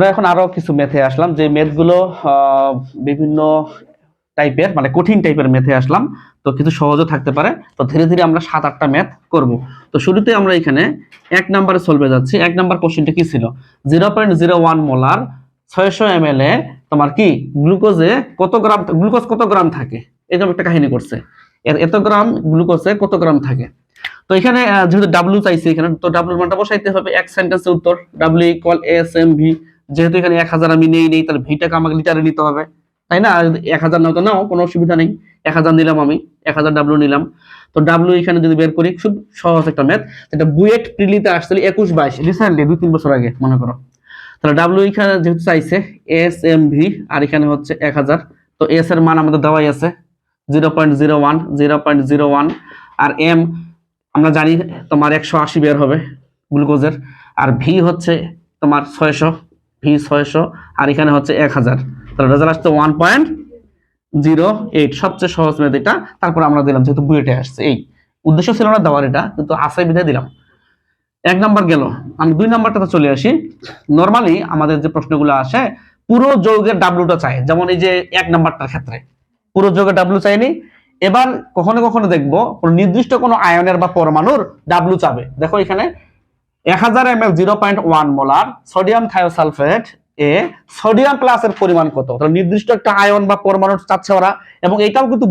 আমরা এখন আরও কিছু মেথে আসলাম, যে মেথগুলো বিভিন্ন টাইপের মানে কঠিন টাইপের মেথে আসলাম, তো কিছু সহজও থাকতে পারে। তো ধীরে ধীরে আমরা সাত আটটা ম্যাথ করব। তো শুরুতে আমরা এখানে এক নাম্বারে সলভে যাচ্ছি। এক নাম্বার কোশ্চেনটা কি ছিল? Zero point zero one molar ছয়শো এম এল এ তোমার কি? গ্লুকোজে কত গ্রাম গ্লুকোজ কত গ্রাম থাকে? এরকম একটা কাহিনী করছে। এর এত গ্রাম গ্লুকোজে কত গ্রাম থাকে? তো এখানে যেহেতু ডাব্লিউ চাইছে এখানে, তো ডাব্লিউ মানটা বসাইতে হবে। এক সেন্টেন্সের উত্তর। W equal S M V যেহেতু এখানে এক হাজার আমি নেই নেই, তাহলে ভিটাকে আমাকে লিটারে নিতে হবে। তাই না? এক হাজার নাও তো নাও, কোনো অসুবিধা নেই। এক হাজার নিলাম আমি, এক হাজার ডাব্লিউ নিলাম। তো ডাব্লিউ এখানে যদি বের করি, খুব সহজ একটা ম্যাথ যেটা বুয়েট প্রিলিতে আসছিল একুশ বাইশ রিসেন্টলি দুই, তিন বছর আগে, মনে করো। তাহলে ডাব্লিউ এখানে যেহেতু চাইছে এস এম ভি আর এখানে হচ্ছে এক হাজার। তো এস এর মান আমাদের দেওয়াই আছে zero point zero one zero point zero one আর এম আমরা জানি তোমার একশো আশি বের হবে গ্লুকোজের আর ভি হচ্ছে তোমার ছয়শো। ভি ছয়শো, আর এখানে হচ্ছে এক হাজার। তাহলে রেজাল্ট আসছে ওয়ান পয়েন্ট জিরো এইট সবচেয়ে সহজ মেয়াদ এটা। তারপর আমরা দিলাম, যেহেতু বুয়েটে আসছে, এই। উদ্দেশ্য ছিল না দেওয়ার এটা, কিন্তু আশায় বিধায় দিলাম। এক নাম্বার গেল। আমি দুই নাম্বারটাতে চলে আসি। নর্মালি আমাদের যে প্রশ্নগুলো আসে, পুরো যৌগের ডাব্লুটা চাই। যেমন এই যে এক নাম্বারটার ক্ষেত্রে। পুরো যৌগের ডাব্লু চাইনি। এবার কখনো কখনো দেখব নির্দিষ্ট কোনো আয়নের বা পরমাণুর ডাব্লু চাবে। দেখো এখানে এক হাজার M L zero point one molar sodium thiosulfate এ পরিমাণ কত? নির্দিষ্ট একটা আয়ন পরমাণু এটাও কিন্তু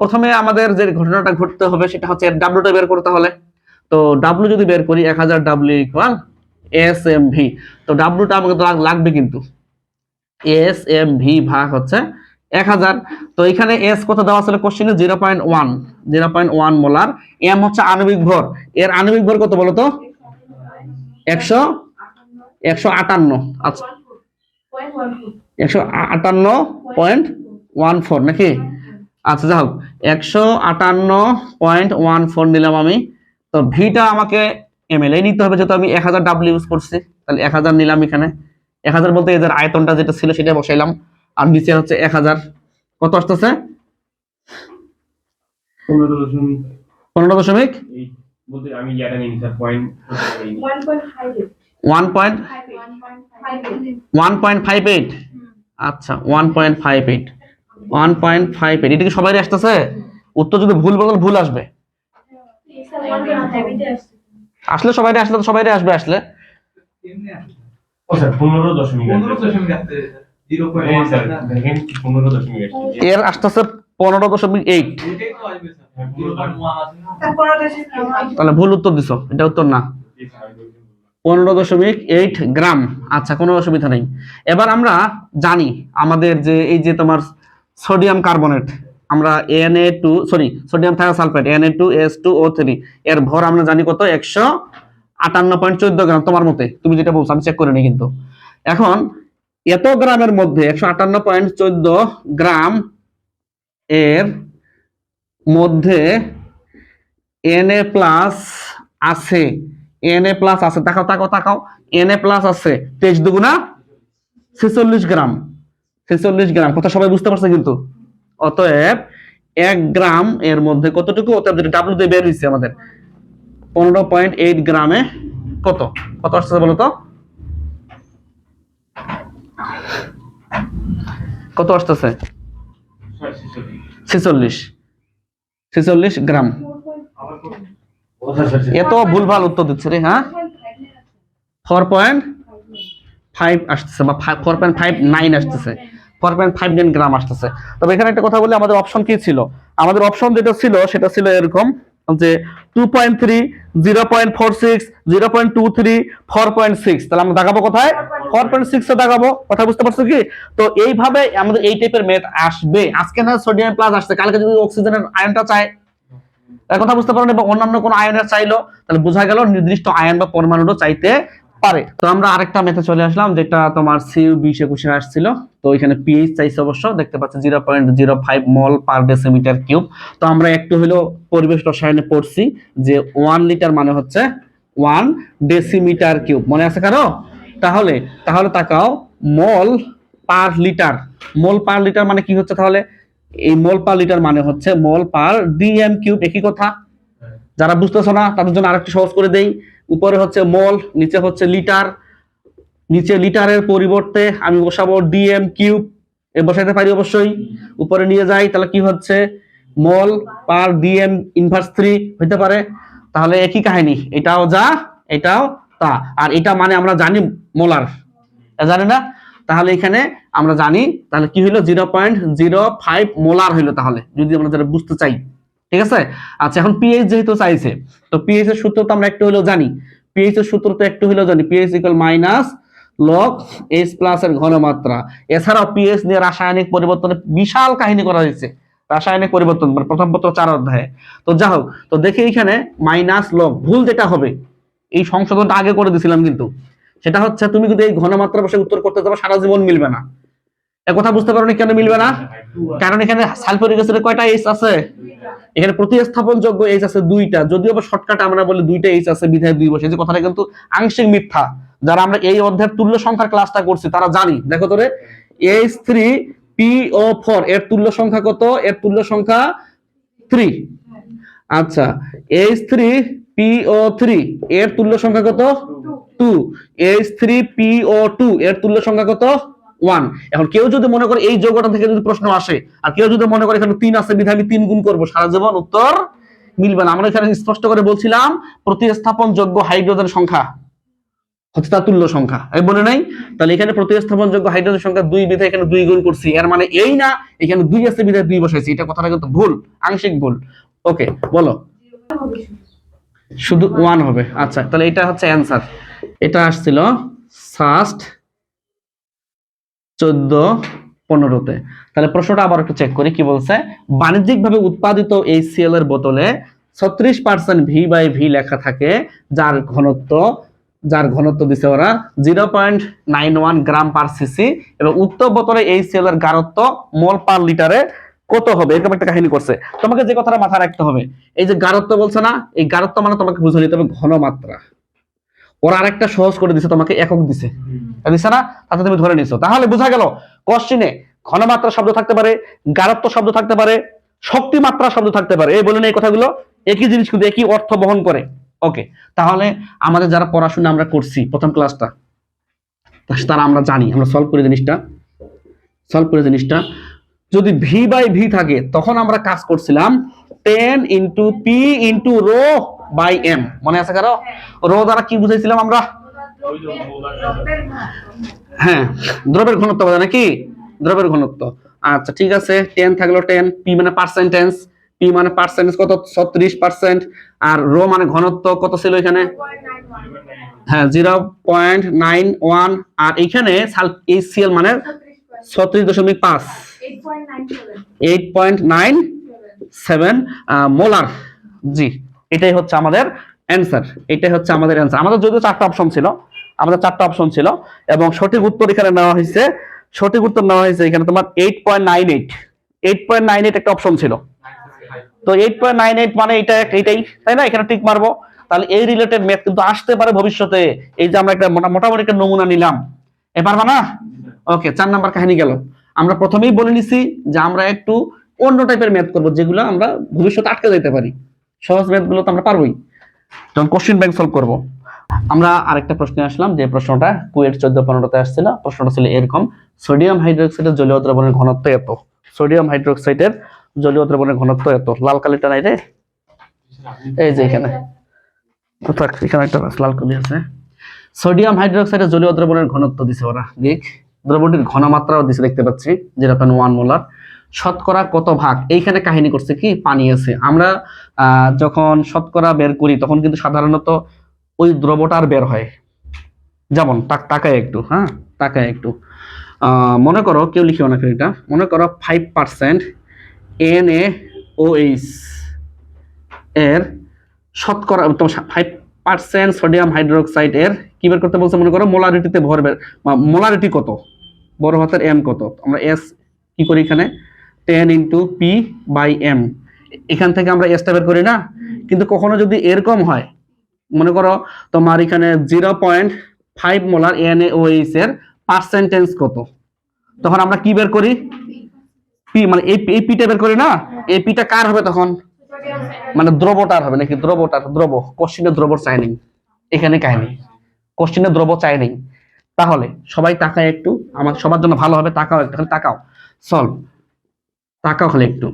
প্রথমে আমাদের যে ঘটনাটা ঘটতে হবে, সেটা হচ্ছে ডাব্লুটা বের করতে হলে। তো ডাব্লু যদি বের করি, এক হাজার W equal S M V তো ডাব্লুটা আমাকে লাগবে কিন্তু। এস এম ভি ভাগ হচ্ছে এক হাজার। তো এখানে কত দেওয়া কোশ্চেনে zero point one zero point one molar হচ্ছে আণবিক ভর। এর আণবিক ভর কত আচ্ছা। নাকি? আচ্ছা যাই একশো আটান্ন পয়েন্ট ওয়ান ফোর নিলাম আমি। তো ভিটা আমাকে এম এল নিতে হবে, যেহেতু আমি এক হাজার ইউজ করছি। তাহলে এক হাজার নিলাম এখানে। এক হাজার বলতে এদের আয়তনটা যেটা ছিল সেটা বসাইলাম। আর নিচে হচ্ছে এক হাজার। কত আসতেছে? পনেরো দশমিক one point one point five eight আচ্ছা one point five eight one point five eight এটা কি সবাই আসতেছে? উত্তর যদি ভুল বদল ভুল আসবে। আসলে সবাই আসলে তো সবাই আসবে আসলে। ও স্যার পনেরো দশমিক স্যার পয়েন্ট দেখেন পনেরো দশমিক আসছে এর আসতেছে পনেরো দশমিক এইট আছে তাহলে ভুল উত্তর দিছো এটা উত্তর না। পনেরো দশমিক এইট গ্রাম। আচ্ছা কোনো অসুবিধা নেই। এবার আমরা জানি আমাদের যে এই যে তোমার সোডিয়াম কার্বনেট আমরা N A two sorry sodium thiosulfate N A two S two O three এর ভর আমরা জানি কত? একশো আটান্ন পয়েন্ট চোদ্দ গ্রাম তোমার মতে। তুমি যেটা বলছো আমি চেক করে নিই কিন্তু। এখন এত গ্রামের মধ্যে একশো আটান্ন পয়েন্ট চোদ্দ গ্রাম এর মধ্যে এন এ প্লাস আছে। এন এ প্লাস আছে। তাকাও তাকাও তাকাও। এন এ প্লাস আছে। তেইশ দুগুণা ছেচল্লিশ গ্রাম। ছেচল্লিশ গ্রাম। কথা সবাই বুঝতে পারছে কিন্তু? অতএব এক গ্রাম এর মধ্যে কতটুকু? অতএব যেটা ডাব্লিউ দিয়ে বের হয়েছে আমাদের। পনেরো পয়েন্ট এইট গ্রামে কত? কত আসছে বলো তো কত আসতেছে? ছেচল্লিশ। ছেচল্লিশ গ্রাম। এত ভুলভাল উত্তর দিচ্ছে রে হ্যাঁ? ফোর পয়েন্ট ফাইভ আসতেছে বা ফোর পয়েন্ট ফাইভ নাইন আসতেছে। Four point five nine gram আসতেছে। তবে এখানে একটা কথা বলি, আমাদের অপশন কি ছিল? আমাদের অপশন যেটা ছিল, সেটা ছিল এরকম যে two point three zero point four six zero point two three four point six তাহলে আমরা দেখাবো কোথায়? তাহলে বোঝা গেল নির্দিষ্ট আয়ন বা পরমাণুরও চাইতে পারে। তো আমরা আরেকটা মেথে চলে আসলাম, যেটা তোমার সিউ বিশ একুশে আসছিল। তো এখানে পিএইচ চাইছে অবশ্য, দেখতে পাচ্ছি zero point zero five mole per decimetre cube তো আমরা একটু হলেও পরিবেশ রসায়নে পড়ছি, যে ওয়ান লিটার মানে হচ্ছে ওয়ান ডেসিমিটার কিউব মনে আছে কারও? তাহলে তাহলে তাকাও, মল পার লিটার। মল পার লিটার মানে কি হচ্ছে তাহলে? এই মল পার লিটার মানে হচ্ছে মল পার ডিএম কিউব একই কথা। যারা বুঝতেছো না, তাদের জন্য আরেকটু সহজ করে দেই। উপরে হচ্ছে মল, নিচে হচ্ছে লিটার। নিচে লিটারের পরিবর্তে আমি বসাবো ডিএম কিউব। এ বসাইতে পারি অবশ্যই। উপরে নিয়ে যাই, তাহলে কি হচ্ছে? Mole per D M inverse three হইতে পারে। তাহলে একই কাহিনী। এটাও যা, এটাও তা, আর এটা মানে আমরা জানি মোলার। জানি না? তাহলে এখানে আমরা জানি, তাহলে কি হইল? Zero point zero five molar হইল তাহলে, যদি আমরা যেটা বুঝতে চাই। ঠিক আছে? আচ্ছা এখন পিএইচ যেহেতু চাইছে, তো পিএইচ এর সূত্র তো আমরা একটু হলেও জানি। পিএইচ এর সূত্র তো একটু হলেও জানি। PH equal minus log H plus এর ঘনমাত্রা। এছাড়াও পিএইচ নিয়ে রাসায়নিক পরিবর্তনের বিশাল কাহিনী করা হয়েছে। রাসায়নিক পরিবর্তন মানে প্রথম পত্র চার অধ্যায়ে। তো যা হোক, তো দেখি এখানে মাইনাস লগ ভুল যেটা হবে। এই সংশোধনটা আগে করে দিছিলাম কিন্তু। সেটা হচ্ছে তুমি যদি এই ঘনমাত্রা বসে উত্তর করতে যাব, সারা জীবন মিলবে না। কথা বুঝতে পারো কেন মিলবে না? কারণ এখানে সালফিউরিক অ্যাসিডে কয়টা এইচ আছে? এখানে প্রতিস্থাপন যোগ্য এইচ আছে দুইটা। যদিও বা শর্টকাট আমরা বলি দুইটা এইচ আছে, বিধায় দুই বসে। যে কথাটা কিন্তু আংশিক মিথ্যা। যারা আমরা এই অধ্যায়ের তুল্য সংখ্যার ক্লাসটা করছি, তারা জানি। দেখো তোরে H three P O four এর তুল্য সংখ্যা কত? এর তুল্য সংখ্যা থ্রি আচ্ছা H three P O three এর তুল্য সংখ্যা কত? Two H three P O two এর তুল্য সংখ্যা কত? ওয়ান এখন কেউ যদি মনে করে এই যোগটা থেকে যদি প্রশ্ন আসে আর কেউ যদি মনে করে এখানে তিন আছে বিধায় আমি তিন গুণ করব সারা জীবন উত্তর মিলবে না। আমরা এখানে স্পষ্ট করে বলছিলাম প্রতিস্থাপন যোগ্য হাইড্রোজেন সংখ্যা হচ্ছে তার তুল্য সংখ্যা। এই বলে নাই? তাহলে এখানে প্রতিস্থাপন যোগ্য হাইড্রোজেন সংখ্যা দুই বিধায় এখানে দুই গুণ করছি। এর মানে এই না এখানে দুই আছে বিধায় দুই বসাইছি। এটা কথাটা কিন্তু ভুল আংশিক ভুল। ওকে বলো। শুধু ওয়ান হবে। আচ্ছা তাহলে এটা হচ্ছে অ্যান্সার এটা আসছিল ফার্স্ট চোদ্দ পনেরোতে। তাহলে প্রশ্নটা আবার একটু চেক করি, কি বলছে? বাণিজ্যিকভাবে উৎপাদিত এই সিএল এর বোতলে ছত্রিশ পার্সেন্ট ভি বাই ভি লেখা থাকে, যার ঘনত্ব যার ঘনত্ব দিছে ওরা zero point nine one gram per C C এবং উত্তর বোতলে এই সিএল এর গারত্ব মোল পার লিটারে কত হবে? এরকম একটা কাহিনী করছে। তোমাকে যে কথাটা মাথায় রাখতে হবে, এই যে গারত্ব বলছে না, এই গারত্ব মানে তোমাকে বুঝে নিতে হবে ঘনমাত্রা ওরা আরেকটা সহজ করে দিছে, তোমাকে একক দিছে। দিছে না? তাতে তুমি ধরে নিছো। তাহলে বোঝা গেল কোশ্চিনে ঘনমাত্রা শব্দ থাকতে পারে গারত্ব শব্দ থাকতে পারে, শক্তি মাত্রা শব্দ থাকতে পারে। এই বলে এই কথাগুলো। একই জিনিস কিন্তু একই অর্থ বহন করে। ওকে তাহলে আমাদের যারা পড়াশোনা আমরা করছি, প্রথম ক্লাসটা তারা আমরা জানি। আমরা সলভ করে জিনিসটা সলভ করে জিনিসটা। যদি ভি বাই ভি থাকে, তখন আমরা কাজ করছিলাম ten into P into rho by M মনে আছে কারও? রো দ্বারা কি বুঝাইছিলাম আমরা? হ্যাঁ দ্রবের ঘনত্ব বোঝা নাকি? দ্রবের ঘনত্ব। আচ্ছা ঠিক আছে টেন থাকল টেন পি মানে পার্সেন্টেজ পি মানে পার্সেন্টেজ কত? ছত্রিশ পার্সেন্ট আর রো মানে ঘনত্ব কত ছিল এখানে? হ্যাঁ জিরো পয়েন্ট নাইন ওয়ান আর এখানে এই সিএল মানে ছত্রিশ দশমিক পাঁচ। মোলার। জি, এটাই হচ্ছে আমাদের অ্যান্সার এটাই হচ্ছে আমাদের অ্যান্সার আমাদের যদিও চারটা অপশন ছিল, আমাদের চারটা অপশন ছিল, এবং সঠিক উত্তর এখানে নেওয়া হয়েছে, সঠিক উত্তর নেওয়া হয়েছে এখানে তোমার এইট একটা অপশন ছিল। তো এইট পয়েন্ট নাইন এইট মানে এটা এটাই, তাই না? এখানে টিক মারবো। তাহলে এই রিলেটেড ম্যাথ কিন্তু আসতে পারে ভবিষ্যতে। এই যে আমরা একটা মোটা- মোটামুটি একটা নমুনা নিলাম। এ পারবা না? ওকে চার নাম্বার কাহিনী গেল। আমরা প্রথমেই বলে নিছি যে আমরা একটু অন্য টাইপের ম্যাথ করব, যেগুলো আমরা ভবিষ্যতে আটকে যেতে পারি। সহজ ম্যাথগুলো তো আমরা পারবই। যখন কোশ্চেন ব্যাংক সলভ করব, আমরা আরেকটা প্রশ্নে আসলাম যে প্রশ্নটা কুয়েট চোদ্দ পনেরোতে আসছিল। প্রশ্নটা ছিল এরকম, সোডিয়াম হাইড্রোক্সাইডের জলীয় দ্রবণের ঘনত্ব এত? সোডিয়াম হাইড্রোক্সাইডের জলীয় দ্রবণের ঘনত্ব এত? লাল কালিটা নাই রে? এই যে এখানে। এখানে একটা লাল কালি আছে। সোডিয়াম হাইড্রোক্সাইডের জলীয় দ্রবণের ঘনত্ব দিছে ওরা, দেখ। দ্রবণটির ঘনমাত্রাও দিছে, দেখতে পাচ্ছি যেটা পেন ওয়ান মোলার শতকরা কত ভাগ? এইখানে কাহিনী করছে কি? পানি আছে। আমরা যখন শতকরা বের করি, তখন কিন্তু সাধারণত ওই দ্রবটা আর বের হয়। যেমন টাক- টাকায় একটু হ্যাঁ? টাকায় একটু। মনে করো, কেউ লিখিও না এটা মনে করো five percent N A O H এর শতকরা ফাইভ পার্সেন্ট সোডিয়াম হাইড্রোক্সাইড এর কি বের করতে বলছে মনে করো? মোলারিটিতে ভর বের মোলারিটি কত? বড় হাতের এম কত? আমরা এস কি করি এখানে? Ten into P by M এখান থেকে আমরা এসটা বের করি না? কিন্তু কখনো যদি এরকম হয়, মনে করো তোমার এখানে zero point five molar N A O H এর পার্সেন্টেজ কত? তখন আমরা কি বের করি? পি মানে এই পিটা বের করি না? এই পিটা কার হবে তখন? মানে দ্রবটার হবে, নাকি দ্রবটার? দ্রব কোশ্চিনে দ্রব চাই এখানে কাহিনী। কোশ্চিনে দ্রব্য চাই নেই। তাহলে সবাই তাকায় একটু, আমার সবার জন্য ভালো হবে, তাকাও একটু তাকাও। সলভ তাকাও খালি একটু।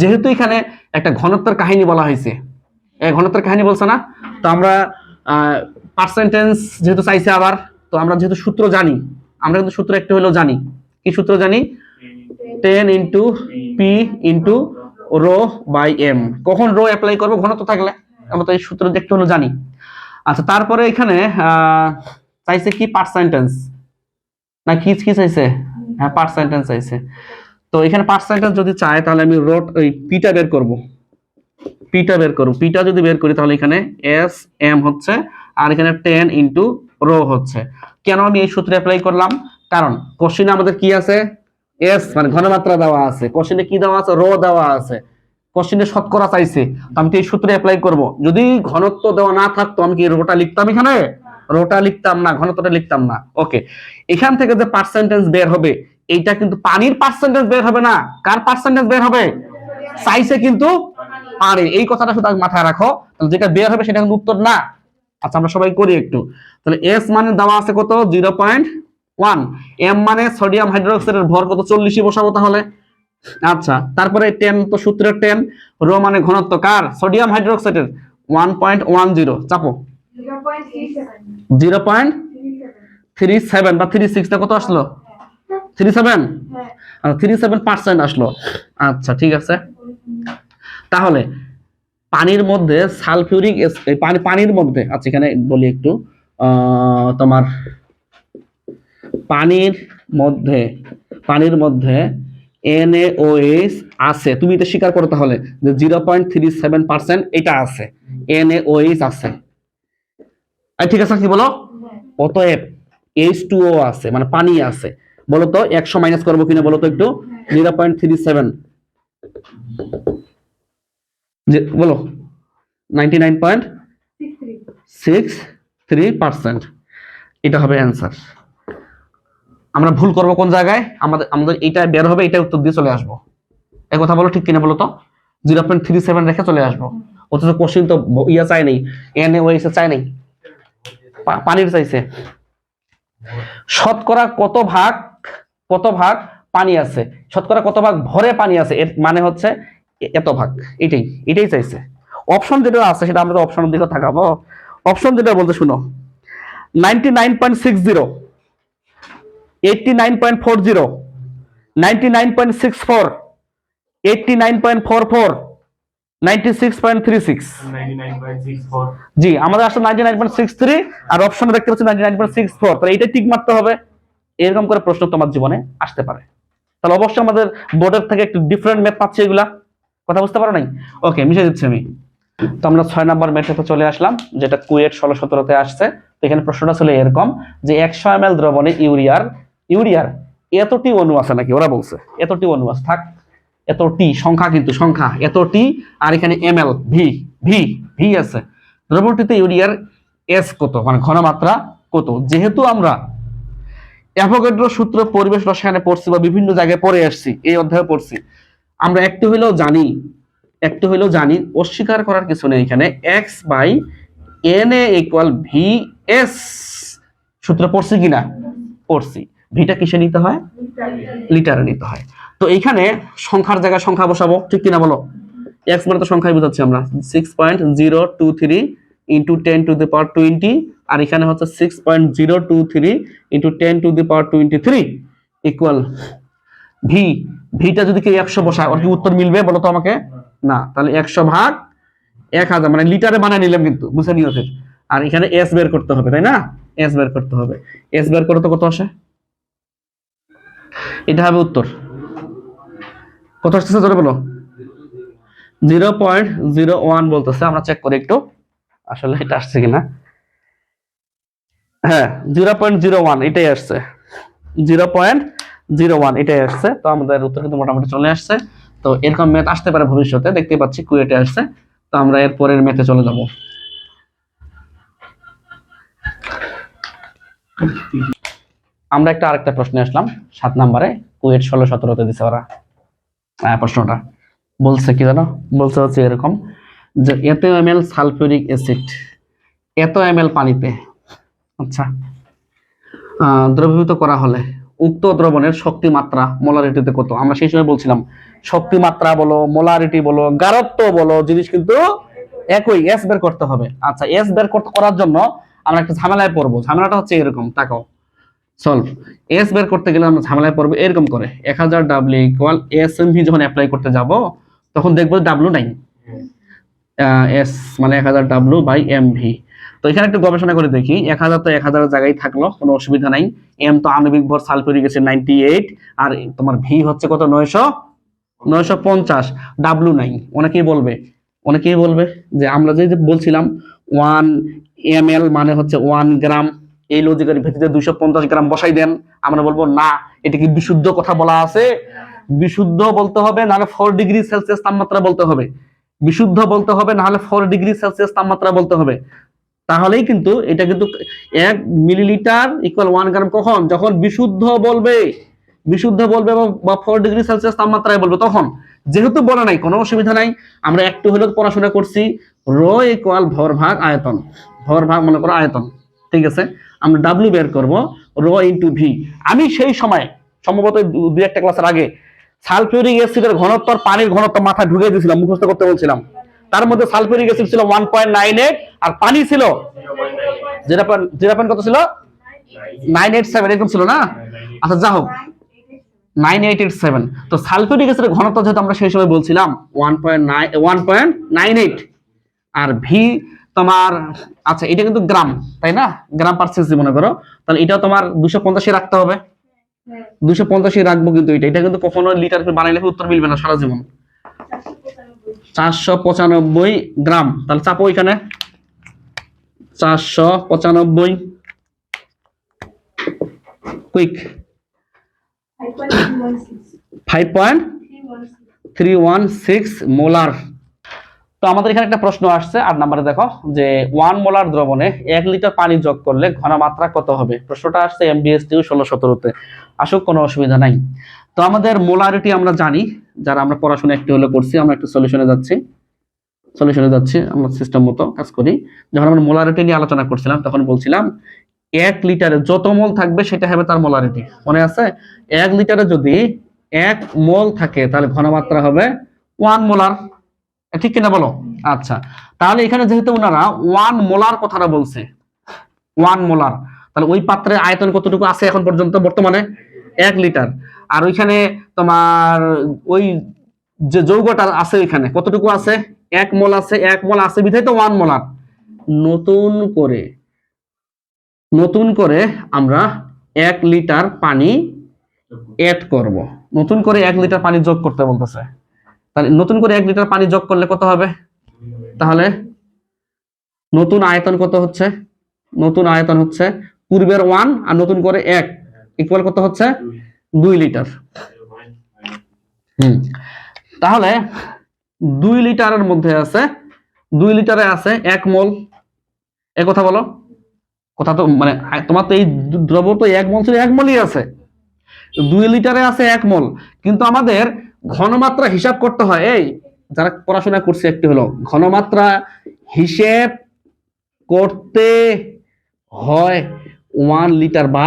যেহেতু এখানে একটা ঘনত্বের কাহিনী বলা হয়েছে। ঘনত্বের কাহিনী বলছে না? তো আমরা পার্সেন্টেজ যেহেতু চাইছে আবার, তো আমরা যেহেতু সূত্র জানি, আমরা কিন্তু সূত্র একটু হলেও জানি। কি সূত্র জানি? Ten into P into rho by M কখন রো অ্যাপ্লাই করব? ঘনত্ব থাকলে। আমরা তো এই সূত্র একটু হলেও জানি। আচ্ছা তারপরে এখানে চাইছে কি পার্সেন্টেজ না, কি কি চাইছে? হ্যাঁ পার্সেন্টেজ চাইছে। তো এখানে পার্সেন্টেজ যদি চায়, তাহলে আমি রোড ওই পিটা বের করব। পিটা বের করব। পিটা যদি বের করি, তাহলে এখানে এস এম হচ্ছে, আর এখানে টেন ইন্টু রো হচ্ছে। কেন আমি এই সূত্রে অ্যাপ্লাই করলাম? কারণ কোশ্চিনে আমাদের কি আছে? এস মানে ঘনমাত্রা দেওয়া আছে। কোশ্চিনে কি দেওয়া আছে? রো দেওয়া আছে। কোশ্চিনে শতকরা চাইছে। আমি তো এই সূত্রে অ্যাপ্লাই করব। যদি ঘনত্ব দেওয়া না থাকতো, আমি কি রোটা লিখতাম এখানে? রোটা লিখতাম না, ঘনত্বটা লিখতাম না। ওকে এখান থেকে যে পার্সেন্টেজ বের হবে, এইটা কিন্তু পানির পার্সেন্টেজ বের হবে না। কার পার্সেন্টেজ বের হবে? চাইছে কিন্তু পানির এই কথাটা শুধু মাথায় রাখো। তাহলে যেটা বের হবে, সেটা কিন্তু উত্তর না। আচ্ছা আমরা সবাই করি একটু। তাহলে এস মানে দেওয়া আছে কত? জিরো পয়েন্ট ওয়ান এম মানে সোডিয়াম হাইড্রোক্সাইডের ভর কত? চল্লিশই বসাবো তাহলে। আচ্ছা তারপরে টেন তো সূত্রের টেন রো মানে ঘনত্ব কার? সোডিয়াম হাইড্রোক্সাইডের ওয়ান পয়েন্ট ওয়ান জিরো চাপো। জিরো পয়েন্ট থ্রি সেভেন বা থ্রি সিক্স কত আসলো? Three seven three seven percent আসলো। আচ্ছা ঠিক আছে। তাহলে, পানির মধ্যে সালফিউরিক পানি, পানির মধ্যে আচ্ছা এখানে বলি একটু তোমার পানির মধ্যে পানির মধ্যে এনএওএইচ আছে। তুমি এটা স্বীকার করো তাহলে যে zero point three seven percent এটা আছে। এনএওএইচ আছে। আর ঠিক আছে, কি বলো? অতএব এইচ টু ও আছে মানে পানি আছে। বলো তো, একশো মাইনাস করব কিনা বলো তো একটু? জিরো পয়েন্ট থ্রি সেভেন বলো। Ninety nine point six three percent এটা হবে অ্যান্সার আমরা ভুল করব কোন জায়গায়? আমাদের আমাদের এটা বের হবে এটা উত্তর দিয়ে চলে আসব। এই কথা বলো, ঠিক কিনা বলো তো? জিরো পয়েন্ট থ্রি সেভেন রেখে চলে আসব। অথচ কোশ্চিন তো ইয়া চাই নেই এন ওয়েসে চাই নেই। পানির চাইছে। শতকরা কত ভাগ কত ভাগ পানি আছে? শতকরা কত ভাগ ভরে পানি আছে? এর মানে হচ্ছে এত ভাগ। এটাই এটাই চাইছে। অপশন যেটা আছে, সেটা আমরা অপশনের দিকে থাকাবো। অপশন যেটা বলতে শুনো। Ninety nine point six zero eighty nine point four zero ninety nine point six four eighty nine point four four ninety six point three six 99.64 জি আমাদের আসলে ninety nine point six three আর অপশনে দেখতে পাচ্ছি ninety nine point six four তাহলে এইটা ঠিক মারতে হবে এরকম করে প্রশ্ন তোমার জীবনে আসতে পারে। তাহলে অবশ্যই আমাদের বোর্ডের থেকে একটু ডিফারেন্ট ম্যাথ পাচ্ছি এগুলা। কথা বুঝতে পারো নাই? ওকে মিশে দিচ্ছি আমি। তো আমরা ছয় নম্বর ম্যাথে চলে আসলাম যেটা কুয়েট ষোলো সতেরোতে আসছে। তো এখানে প্রশ্নটা ছিল এরকম যে একশো এম এল দ্রবণে ইউরিয়ার ইউরিয়ার এতটি অণু আছে নাকি ওরা বলছে? এতটি অণু আছে, থাক। এতটি সংখ্যা কিন্তু সংখ্যা, এতটি, আর এখানে M L V V V আছে। দ্রবণটিতে ইউরিয়ার এস কত? মানে ঘনমাত্রা কত? যেহেতু আমরা অ্যাভোগাড্রো সূত্র পরিবেশ রসায়নে পড়ছি বা বিভিন্ন জায়গায় পড়ে আসছি, এই অধ্যায়ে পড়ছি, আমরা একটু হইলেও জানি, একটু হইলেও জানি, অস্বীকার করার কিছু নেই এখানে। X by N A equal V S সূত্র পড়ছি কিনা? পড়ছি। ভিটা কিসে নিতে হয়? লিটারে নিতে হয়। তো এইখানে সংখ্যার জায়গায় সংখ্যা বসাবো। ঠিক কিনা বলো? এক্স মানে তো সংখ্যায় বোঝাচ্ছি আমরা। Six point zero two three into ten to the power twenty আর এখানে হচ্ছে six point zero two three into ten to the power twenty three equal V ভিটা যদি কেউ একশো বসায়, ওর কি উত্তর মিলবে বলো তো আমাকে? না, তাহলে একশো ভাগ এক হাজার মানে লিটারে বানায় নিলাম কিন্তু, বুঝে ফের। আর এখানে এস বের করতে হবে, তাই না? এস বের করতে হবে। এস বের করতে কত আসে? এটা হবে উত্তর। কত আসতেছে ধরে বলো? জিরো পয়েন্ট জিরো ওয়ান বলতেছে, আমরা চেক করি একটু। আসলে এটা আসছে কিনা? হ্যাঁ জিরো পয়েন্ট জিরো ওয়ান, এটাই আসছে। জিরো পয়েন্ট জিরো ওয়ান, এটাই আসছে। তো আমাদের উত্তর কিন্তু মোটামুটি চলে আসছে। তো এরকম ম্যাথ আসতে পারে ভবিষ্যতে দেখতে পাচ্ছি কুয়েটে আসছে। তো আমরা এর পরের ম্যাথে চলে যাব। আমরা একটা আরেকটা প্রশ্নে আসলাম। সাত নম্বরে, কুয়েট ষোলো সতেরোতে দিছে ওরা। প্রশ্নটা। বলছে কি জানো? বলছে হচ্ছে এরকম যে, এত এম এল সালফিউরিক অ্যাসিড, এত এম এল পানিতে আচ্ছা দ্রবীভূত করা হলে উক্ত দ্রবণের শক্তি মাত্রা মোলারিটিতে কত? আমরা সেই সময় বলছিলাম শক্তি মাত্রা বলো, মোলারিটি বলো গারত্ব বলো, জিনিস কিন্তু একই এস বের করতে হবে। আচ্ছা এস বের করার জন্য আমরা একটা ঝামেলায় পড়ব। ঝামেলাটা হচ্ছে এরকম, তাকাও। সলভ এস বের করতে গেলে আমরা ঝামেলায় পড়ব এরকম করে। এক হাজার W equal S M V যখন অ্যাপ্লাই করতে যাব, তখন দেখব ডাব্লু নাই এস মানে এক হাজার ডাব্লু বাই এম ভি তো এখানে একটু গবেষণা করে দেখি। এক হাজার তো এক হাজার জায়গায় থাকল, কোনো অসুবিধা নাই। এম তো আণবিক ভর সালফিউরিক অ্যাসিড নাইনটি এইট আর তোমার ভি হচ্ছে কত? নয়শো? নয়শো পঞ্চাশ। ডাব্লু নাই অনেকেই বলবে অনেকেই বলবে যে আমরা যে বলছিলাম ওয়ান এম এল মানে হচ্ছে ওয়ান গ্রাম এই লজিকের ভিত্তিতে দুইশো পঞ্চাশ গ্রাম বসাই দেন। আমরা বলব, না, এটা কি বিশুদ্ধ কথা বলা আছে? বিশুদ্ধ বলতে হবে, নাহলে ফোর ডিগ্রি সেলসিয়াস তাপমাত্রা বলতে হবে। বিশুদ্ধ বলতে হবে, নাহলে ফোর ডিগ্রি সেলসিয়াস তাপমাত্রা বলতে হবে। তাহলেই কিন্তু এটা কিন্তু এক মিলিলিটার ইকুয়াল ওয়ান গ্রাম কখন? যখন বিশুদ্ধ বলবে। বিশুদ্ধ বলবে বা- ফোর ডিগ্রি সেলসিয়াস তাপমাত্রায় বলবে, তখন। যেহেতু বলে নাই, কোনো অসুবিধা নাই। আমরা একটু হলেও পড়াশোনা করছি। রো ইকুয়াল ভর ভাগ আয়তন। ভর ভাগ মনে করো আয়তন। ঠিক আছে? আমরা ডাব্লিউ বের করব, রো ইন্টু ভি আমি সেই সময়, সম্ভবত দু- একটা ক্লাসের আগে, সালফিউরিক অ্যাসিডের ঘনত্ব আর পানির ঘনত্ব মাথায় ঢুকে দিয়েছিলাম, মুখস্থ করতে বলছিলাম। তার মধ্যে সালফিউরিক অ্যাসিড ছিল ওয়ান পয়েন্ট নাইন এইট আর পানি ছিল কত ছিল? নাইন এইট সেভেন এরকম ছিল না? আচ্ছা যা হোক নাইন এইট এইট সেভেন তো সালফিউরিক অ্যাসিডের ঘনত্ব যেহেতু আমরা সেই সময় বলছিলাম one point nine one point nine eight আর ভি তোমার আচ্ছা এটা কিন্তু গ্রাম তাই না? গ্রাম পার সিসি মনে করো তাহলে এটাও তোমার দুশো পঞ্চাশে রাখতে হবে। দুশো পঞ্চাশে রাখব কিন্তু এটা। এটা কিন্তু কখনো লিটার বানাইলে উত্তর মিলবে না সারা জীবন। চারশো পঁচানব্বই গ্রাম। তাহলে চাপো এখানে। চারশো পঁচানব্বই। Quick five point three one six molar তো আমাদের এখানে একটা প্রশ্ন আসছে, আট নাম্বারে দেখো, যে ওয়ান মোলার দ্রবণে এক লিটার পানি যোগ করলে ঘনমাত্রা কত হবে? প্রশ্নটা আসছে এমবিএস টিউ ষোলো সতেরোতে। আসুক, কোনো অসুবিধা নাই। তো আমাদের মোলারিটি আমরা জানি, যারা আমরা পড়াশোনা একটু হলে করছি আমরা একটু সলিউশনে যাচ্ছি। সলিউশনে যাচ্ছি, আমরা সিস্টেম মতো কাজ করি। যখন আমরা মোলারিটি নিয়ে আলোচনা করছিলাম, তখন বলছিলাম, এক লিটারে যত মোল থাকবে, সেটা হবে তার মোলারিটি। মনে আছে? এক লিটারে যদি এক মোল থাকে, তাহলে ঘনমাত্রা হবে ওয়ান মোলার। ঠিক কিনা বলো? আচ্ছা তাহলে এখানে যেহেতু ওনারা ওয়ান মোলার কথাটা বলছে ওয়ান মোলার তাহলে ওই পাত্রের আয়তন কতটুকু আছে এখন পর্যন্ত বর্তমানে? এক লিটার। আর ওইখানে তোমার ওই যে যৌগটা আছে ওইখানে কতটুকু আছে? এক মোল আছে এক মোল আছে বিধায় তো ওয়ান মোলার। নতুন করে নতুন করে আমরা এক লিটার পানি অ্যাড করব। নতুন করে এক লিটার পানি যোগ করতে বলতেছে। তাহলে নতুন করে এক লিটার পানি যোগ করলে কত হবে? তাহলে নতুন আয়তন কত হচ্ছে? নতুন আয়তন হচ্ছে পূর্বের ওয়ান আর নতুন করে এক ইকুয়াল কত হচ্ছে? দুই লিটার। হুম। তাহলে দুই লিটারের মধ্যে আছে, দুই লিটারে আছে এক মোল। এ কথা বলো। কথা তো মানে তোমার তো এই দ্রব্য তো এক মোল ছিল, এক মোলই আছে। দুই লিটারে আছে এক মোল। কিন্তু আমাদের ঘনমাত্রা হিসাব করতে হয়। এই, যারা পড়াশোনা করছে একটু হলো ঘনমাত্রা হিসেব করতে হয় ওয়ান লিটার বা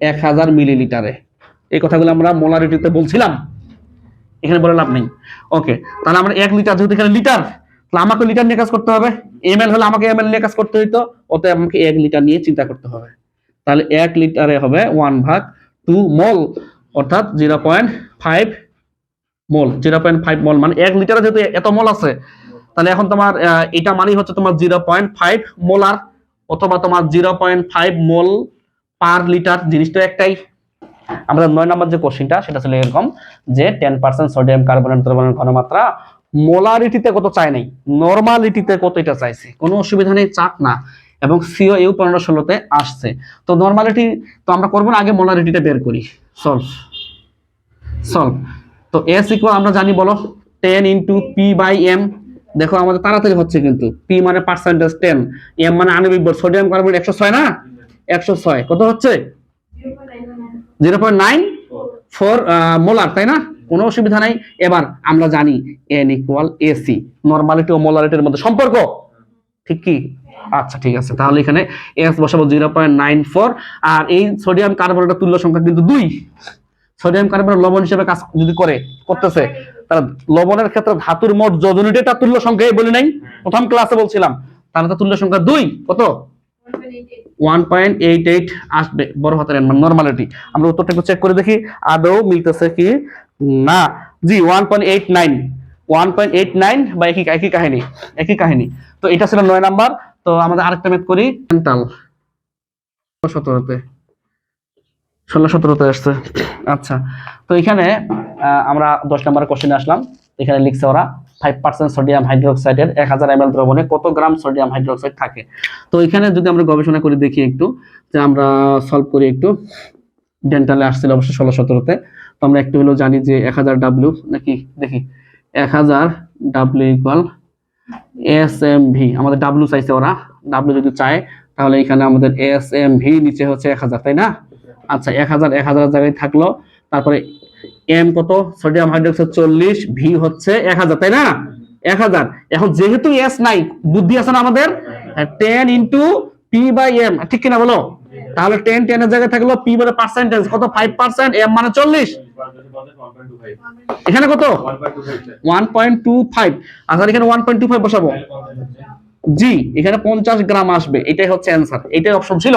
এক হাজার মিলিলিটারে এই কথাগুলো আমরা মোলারিটিতে বলছিলাম। এখানে বলে লাভ নেই। ওকে তাহলে আমরা এক লিটার যেহেতু এখানে লিটার তাহলে আমাকে লিটার নিয়ে কাজ করতে হবে। এম এল হলে আমাকে এম নিয়ে কাজ করতে হইতো ওতে আমাকে এক লিটার নিয়ে চিন্তা করতে হবে। তাহলে এক লিটারে হবে ওয়ান ভাগ টু মল অর্থাৎ zero point five mole zero point five mole মানে এক লিটারে যেহেতু এত মোল আছে, তাহলে এখন তোমার এটা মানেই হচ্ছে তোমার জিরো পয়েন্ট ফাইভ মোলার অথবা তোমার zero point five mole per litre জিনিসটা একটাই। আমাদের নয় নম্বর যে কোশ্চিনটা সেটা ছিল এরকম যে টেন পার্সেন্ট সোডিয়াম কার্বনেট দ্রবণের ঘনমাত্রা মোলারিটিতে কত চাই নাই নর্মালিটিতে কত এটা চাইছে, কোনো অসুবিধা নেই চাপ না, এবং সিও ইউ পনেরো ষোলোতে আসছে। তো নর্মালিটি তো আমরা করব না, আগে মোলারিটিটা বের করি। সলভ সলভ তো এস ইকুয়াল আমরা জানি বলো ten into P by M দেখো আমাদের তাড়াতাড়ি হচ্ছে কিন্তু। পি মানে পার্সেন্টেজ টেন এম মানে আণবিক বল। সোডিয়াম কার্বনেট একশো ছয় না? একশো ছয়। কত হচ্ছে? Zero point nine four molar তাই না? কোনো অসুবিধা নাই। এবার আমরা জানি এন ইকুয়াল এসি নর্মালিটি ও মোলারিটির মধ্যে সম্পর্ক। ঠিক কি? আচ্ছা ঠিক আছে। তাহলে এখানে এস বসাবো জিরো পয়েন্ট নাইন ফোর আর এই সোডিয়াম কার্বনেটের তুল্য সংখ্যা কিন্তু দুই। সোডিয়াম কার্বনেট লবণ হিসেবে কাজ যদি করে, করতেছে, তাহলে লবণের ক্ষেত্রে ধাতুর মোট যোজন এটা তুল্য সংখ্যা বলি নাই। প্রথম ক্লাসে বলছিলাম, তাহলে তো তুল্য সংখ্যা দুই, কত? ওয়ান পয়েন্ট এইট এইট আসবে, বড় হাতের মানে নর্মালিটি আমরা উত্তরটা একটু চেক করে দেখি, আদৌ মিলতেছে কি? না। জি one point eight nine one point eight nine বা একই একই কাহিনী একই কাহিনী। তো এটা ছিল নয় নাম্বার, তো আমাদের আরেকটা ম্যাথ করি সতেরোতে। ষোলো সতেরোতে আসছে। আচ্ছা। তো এখানে আমরা দশ নম্বর কোশ্চেনে আসলাম। এখানে লিখছে ওরা ফাইভ পার্সেন্ট সোডিয়াম হাইড্রোক্সাইডের এক হাজার এম এল দ্রবণে কত গ্রাম সোডিয়াম হাইড্রোক্সাইড থাকে? তো এখানে যদি আমরা গবেষণা করে দেখি একটু, যে আমরা সলভ করি একটু ডেন্টালে আসছিল অবশ্যই ষোলো সতেরোতে তো আমরা একটু হলেও জানি যে এক হাজার ডাব্লিউ নাকি দেখি, এক হাজার W equal S M V আমাদের ডাব্লিউ চাইছে ওরা। ডাব্লিউ যদি চায়, তাহলে এখানে আমাদের এস এম ভি নিচে হচ্ছে এক হাজার, তাই না? আচ্ছা এক হাজার এক হাজার জায়গায় থাকল। তারপরে এম কত? সোডিয়াম হাইড্রোক্সাইড চল্লিশ ভি হচ্ছে এক হাজার, তাই না? এক হাজার। এখন যেহেতু এস নাই, বুদ্ধি আছে না আমাদের? Ten into P by M ঠিক কিনা বলো? তাহলে টেন টেন এর জায়গায় থাকল পি মানে পার্সেন্টেজ কত? ফাইভ পার্সেন্ট এম মানে চল্লিশ। এখানে কত? ওয়ান পয়েন্ট টু ফাইভ আচ্ছা এখানে ওয়ান পয়েন্ট টু ফাইভ বসাবো। জি, এখানে পঞ্চাশ গ্রাম আসবে, এটাই হচ্ছে অ্যান্সার এটাই অপশন ছিল।